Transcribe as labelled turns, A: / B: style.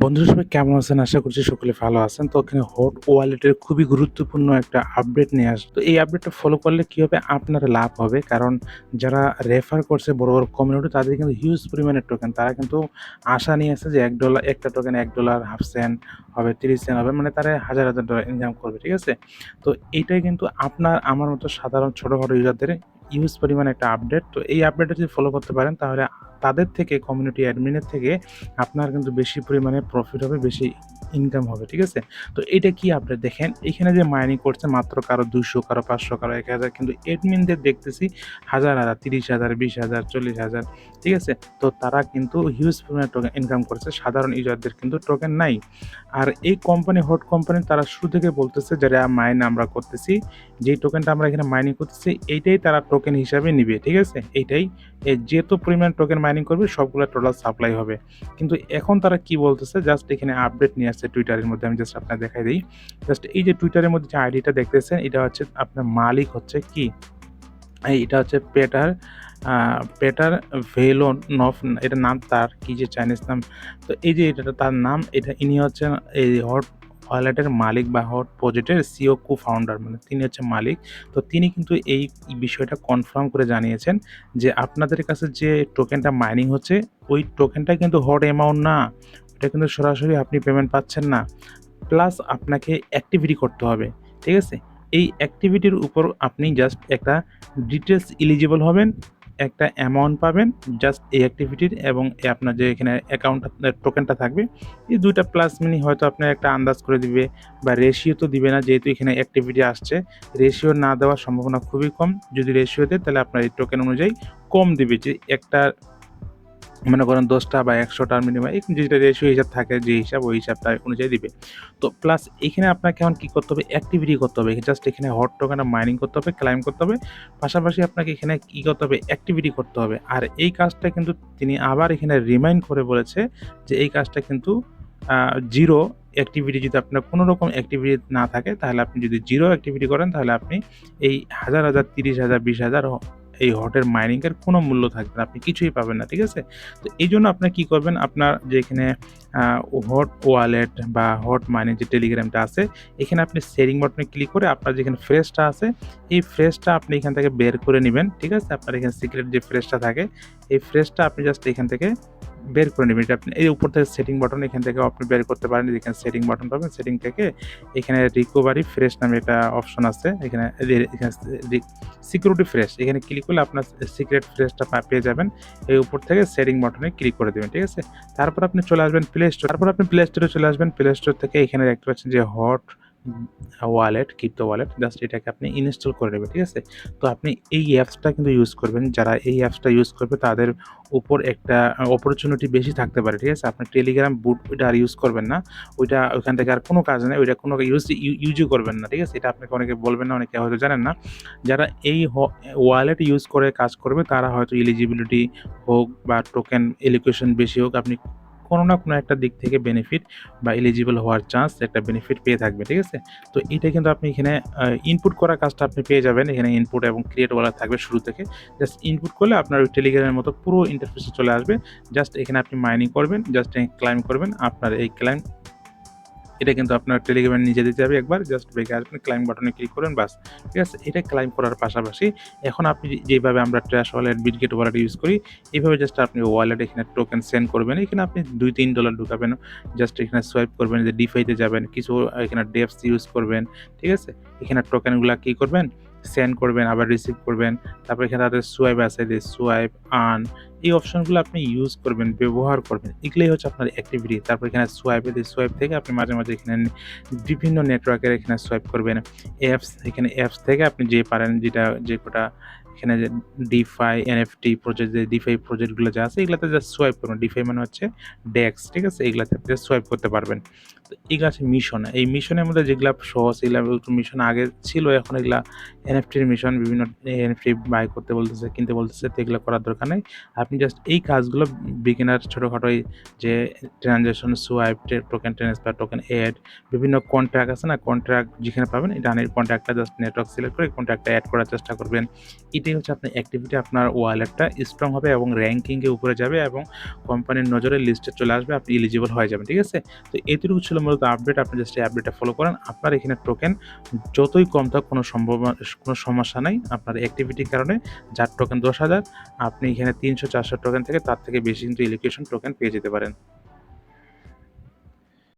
A: বন্ধুরা, সবাই কেমন আছেন? আশা করছি সকলে ভালো আছেন। তো ওখানে হট ওয়ালেটের খুবই গুরুত্বপূর্ণ একটা আপডেট নিয়ে আসে তো এই আপডেটটা ফলো করলে কি হবে? আপনার লাভ হবে। কারণ যারা রেফার করছে বড় বড় কমিউনিটি তাদের কিন্তু হিউজ পরিমাণের টোকেন তারা কিন্তু আশা নিয়ে আসে যে এক ডলার একটা টোকেন এক ডলার হাফ সেন্ট হবে, তিরিশ সেন্ট হবে মানে তারা হাজার হাজার ডলার ইনকাম করবে, ঠিক আছে? তো এইটাই কিন্তু আপনার, আমার মতো সাধারণ ছোটোখাটো ইউজারদের ইউজ পরিমাণ একটা আপডেট তো এই আপডেটটা যদি ফলো করতে পারেন, তাহলে তাদের থেকে কমিউনিটি অ্যাডমিনের থেকে আপনার কিন্তু বেশি পরিমাণে প্রফিট হবে, বেশি ইনকাম হবে, ঠিক আছে? তো এটা কি আপনি দেখেন? এখানে যে মাইনিং করছে মাত্র কারও দুশো কারও পাঁচশো, কারও এক হাজার, কিন্তু এডমিনদের দেখতেছি হাজার হাজার, তিরিশ হাজার, বিশ হাজার, চল্লিশ হাজার, ঠিক আছে? তো তারা কিন্তু হিউজ পরিমাণে টোকেন ইনকাম করছে। সাধারণ ইউজারদের কিন্তু টোকেন নাই। আর এই কোম্পানি হট কোম্পানি তারা শুরু থেকে বলতেছে যারা মাইন আমরা করতেছি। যেই টোকেনটা আমরা এখানে মাইনিং করতেছি, এইটাই তারা টোকেন হিসাবে নিবে, ঠিক আছে? এইটাই যেহেতু পরিমাণ টোকেন মাইনিং করবে, সবগুলো টোটাল সাপ্লাই হবে। কিন্তু এখন তারা কি বলতেছে জাস্ট এখানে আপডেট নিয়ে আসছে টুইটারের মধ্যে, আমি জাস্ট আপনার দেখাই দিই। জাস্ট এই যে টুইটারের মধ্যে যে আইডিটা দেখতেছেন, এটা হচ্ছে আপনার মালিক হচ্ছে কি? এটা হচ্ছে পেটার পেটার ভেলোন নফ এটা নাম তার, কি যে চাইনিজ নাম। তো এই যে এটা তার নাম, এটা ইনি হচ্ছেন এই হট ওয়ালেটের মালিক বা হট প্রজেক্টের সিও কো ফাউন্ডার মানে তিনি হচ্ছে মালিক। তো তিনি কিন্তু এই বিষয়টা কনফার্ম করে জানিয়েছেন যে আপনাদের কাছে যে টোকেনটা মাইনিং হচ্ছে, ওই টোকেনটা কিন্তু হট অ্যামাউন্ট না। এটা কিন্তু সরাসরি আপনি পেমেন্ট পাচ্ছেন না। প্লাস আপনাকে অ্যাক্টিভিটি করতে হবে, ঠিক আছে? এই অ্যাক্টিভিটির উপর আপনি জাস্ট একটা ডিটেলস এলিজিবল হবেন। একটা অ্যামাউন্ট পাবেন জাস্ট এই অ্যাক্টিভিটির এবং আপনার যে এখানে অ্যাকাউন্ট টোকেনটা থাকবে, এই দুইটা প্লাস মিনি হয়তো আপনার একটা আন্দাজ করে দিবে বা রেশিও তো দিবে না, যেহেতু এখানে অ্যাক্টিভিটি আসছে রেশিও না দেওয়ার সম্ভাবনা খুবই কম, যদি রেশিও দেয় তাহলে আপনার এই টোকেন অনুযায়ী কম দিবে, যে একটা মনে করেন দশটা বা একশোটার মিনিমাম যেটা রেশিও হিসাব থাকে, যে হিসাব, ওই হিসাবটা অনুযায়ী দিবে। তো প্লাস এখানে আপনাকে এখন কী করতে হবে? অ্যাক্টিভিটি করতে হবে। জাস্ট এখানে হট টোকেনটা মাইনিং করতে হবে ক্লাইম করতে হবে। পাশাপাশি আপনাকে এখানে কী করতে হবে? অ্যাক্টিভিটি করতে হবে। আর এই কাজটা কিন্তু তিনি আবার এখানে রিমাইন্ড করে বলেছে যে এই কাজটা কিন্তু জিরো অ্যাক্টিভিটি যদি আপনার কোনো রকম অ্যাক্টিভিটি না থাকে, তাহলে আপনি যদি জিরো অ্যাক্টিভিটি করেন, তাহলে আপনি এই হাজার হাজার, তিরিশ হাজার, বিশ হাজার এই হটের মাইনিংয়ের কোনো মূল্য থাকবে না, আপনি কিছুই পাবেন না, ঠিক আছে? তো এই জন্য আপনার কী করবেন, আপনার যেখানে হট ওয়ালেট বা হট মাইনিং যে টেলিগ্রামটা আছে, এখানে আপনি শেয়ারিং বাটনে ক্লিক করে আপনার যেখানে ফ্রেশটা আছে, এই ফ্রেশটা আপনি এখান থেকে বের করে নেবেন, ঠিক আছে? আপনার এখানে সিক্রেট যে ফ্রেশটা থাকে, এই ফ্রেশটা আপনি জাস্ট এখান থেকে বের করে নেবেন। এটা আপনি এই উপর থেকে সেটিং বাটন এখান থেকে আপনি বের করতে পারেন। যেখানে সেটিং বাটন পাবেন সেটিং থেকে এখানে রিকোভারি ফ্রেশ নামে একটা অপশন আছে। এখানে সিকিউরিটি ফ্রেশ এখানে ক্লিক করলে আপনার সিক্রেট ফ্রেশটা পেয়ে যাবেন। এই উপর থেকে সেটিং বাটনে ক্লিক করে দেবেন, ঠিক আছে? তারপর আপনি চলে আসবেন প্লে স্টোর তারপর আপনি প্লে স্টোরে চলে আসবেন। প্লে স্টোর থেকে এখানে দেখতে পাচ্ছেন যে hot wallet crypto wallet just এটাকে আপনি ইনস্টল করে নেবেন, ঠিক আছে? তো আপনি এই অ্যাপসটা কিন্তু ইউজ করবেন। যারা এই অ্যাপসটা ইউজ করবে, তাদের উপর একটা অপরচুনিটি বেশি থাকতে পারে, ঠিক আছে? আপনি টেলিগ্রাম বুট ওইটা আর ইউজ করবেন না। ওইটা ওইখান থেকে আর কোনো কাজ নেই। ওইটা কোনো ইউজ ইউজই করবেন না, ঠিক আছে? এটা আপনাকে অনেকে বলবেন না, অনেকে হয়তো জানেন না। যারা এই ওয়ালেট ইউজ করে কাজ করবে, তারা হয়তো এলিজিবিলিটি হোক বা টোকেন এলিকুয়েশন বেশি হোক, আপনি কোনো না কোনো একটা দিক থেকে বেনিফিট বা এলিজিবল হওয়ার চান্স একটা বেনিফিট পেয়ে থাকবে, ঠিক আছে? তো এটা কিন্তু আপনি এখানে ইনপুট করার কাজটা আপনি পেয়ে যাবেন, এখানে ইনপুট এবং ক্রিয়েট ওয়ালা থাকবে শুরু থেকে। জাস্ট ইনপুট করলে আপনার ওই টেলিগ্রামের মতো পুরো ইন্টারফেসে চলে আসবে। জাস্ট এখানে আপনি মাইনিং করবেন জাস্ট ক্লাইম করবেন, আপনার এই ক্লাইম এটা কিন্তু আপনার টেলিগ্রামে নিজে দিতে হবে একবার জাস্ট বেগে আসবেন ক্লাইম বাটনে ক্লিক করবেন বাস ঠিক আছে? এটা ক্লাইম করার পাশাপাশি এখন আপনি যেভাবে আমরা Trust wallet Bitget wallet use করি, এইভাবে জাস্ট আপনি ওয়ালেট এখানে টোকেন সেন্ড করবেন। এখানে আপনি দুই তিন ডলার ঢুকাবেন জাস্ট এখানে সোয়াইপ করবেন যে ডিফাইতে যাবেন, কিছু এখানে ডেপস ইউজ করবেন, ঠিক আছে? এখানে টোকেনগুলো কী করবেন? সেন্ড করবেন, আবার রিসিভ করবেন। তারপর এখানে তাদের সোয়াইপ আছে, যে সোয়াইপ আন এই অপশনগুলো আপনি ইউজ করবেন, ব্যবহার করবেন। এগুলোই হচ্ছে আপনার অ্যাক্টিভিটি তারপর এখানে সোয়াইপ এই সোয়াইপ থেকে আপনি মাঝে মাঝে এখানে বিভিন্ন নেটওয়ার্কের এখানে সোয়াইপ করবেন। অ্যাপস এখানে অ্যাপস থেকে আপনি যে পারেন, যেটা, যে কোটা এখানে যে ডিফাই এনএফটি প্রজেক্ট যে ডিফাই প্রজেক্টগুলো যা আছে, এগুলোতে জাস্ট সোয়াইপ করুন ডিফাই মানে হচ্ছে ডেক্স ঠিক আছে? এগুলাতে আপনি সোয়াইপ করতে পারবেন। এগুলো আছে মিশন এই মিশনের মধ্যে যেগুলা সহজ, এগুলা মিশন আগে ছিল, এখন এগুলা এনএফটির মিশন বিভিন্ন এনএফটি বাই করতে বলতেছে, কিনতে বলতেছে, তো এগুলো করার দরকার নেই। আপনি জাস্ট এই কাজগুলো বিগিনার ছোটোখাটো যে transaction swipe token transfer token add বিভিন্ন কন্ট্রাক্ট আছে না কন্ট্রাক্ট যেখানে পাবেন এটা ডানের কন্ট্রাক্টটা জাস্ট নেটওয়ার্ক সিলেক্ট করে কন্ট্রাক্টটা অ্যাড করার চেষ্টা করবেন। এটাই হচ্ছে আপনার অ্যাক্টিভিটি আপনার ওয়ালেটটা স্ট্রং হবে এবং র্যাঙ্কিংয়ে উপরে যাবে এবং কোম্পানির নজরে লিস্টে চলে আসবে, আপনি এলিজিবল হয়ে যাবেন, ঠিক আছে? তো এটুকু ছিল মূলত আপডেট আপনি জাস্ট এই আপডেটটা ফলো করেন। আপনার এখানে টোকেন যতই কম থাক, কোনো সম্ভব কোনো সমস্যা নাই। আপনার অ্যাক্টিভিটির কারণে যার টোকেন দশ হাজার, আপনি এখানে তিনশো, চারশো টোকেন থেকে, তার থেকে বেশি কিন্তু ইলিকেশন টোকেন পেয়ে যেতে পারেন।